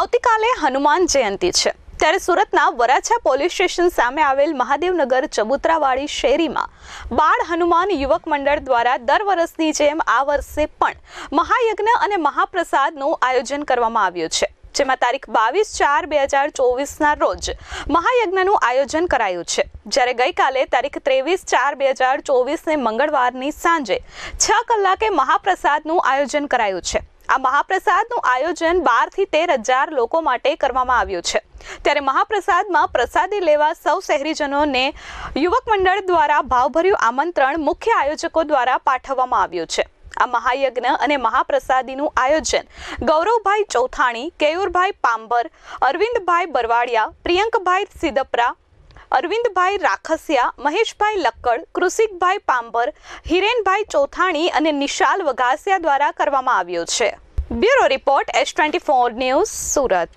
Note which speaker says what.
Speaker 1: આવતીકાલે હનુમાન જયંતિ છે. ત્યારે સુરતના વરાછા પોલીસ સ્ટેશન સામે આવેલ મહાદેવનગર ચબુતરાવાળી શેરીમાં બાળ હનુમાન યુવક મંડળ દ્વારા દર વર્ષની જેમ આ વર્ષે પણ મહાયજ્ઞ અને મહાપ્રસાદનું આયોજન કરવામાં આવ્યું છે. જેમાં તારીખ બાવીસ ચાર બે હજાર ચોવીસના રોજ મહાયજ્ઞનું આયોજન કરાયું છે. જ્યારે ગઈકાલે તારીખ ત્રેવીસ ચાર બે હજાર ચોવીસને મંગળવારની સાંજે છ કલાકે મહાપ્રસાદનું આયોજન કરાયું છે. આ મહાપ્રસાદનું આયોજન બારથી તેર હજાર લોકો માટે કરવામાં આવ્યું છે. ત્યારે મહાપ્રસાદમાં પ્રસાદી લેવા સૌ શહેરીજનોને યુવક મંડળ દ્વારા ભાવભર્યું આમંત્રણ મુખ્ય આયોજકો દ્વારા પાઠવવામાં આવ્યું છે. આ મહાયજ્ઞ અને મહાપ્રસાદીનું આયોજન ગૌરવભાઈ ચૌથાણી, કેયુરભાઈ પાંબર અરવિંદભાઈ બરવાડિયા, પ્રિયંકભાઈ સિદપરા અરવિંદભાઈ રાખસિયા, મહેશભાઈ લક્કડ, કૃષિકભાઈ પાંબર, હિરેનભાઈ ચોથાણી અને નિશાલ વઘાસિયા દ્વારા કરવામાં આવ્યો છે. Bureau report S twenty four news Surat.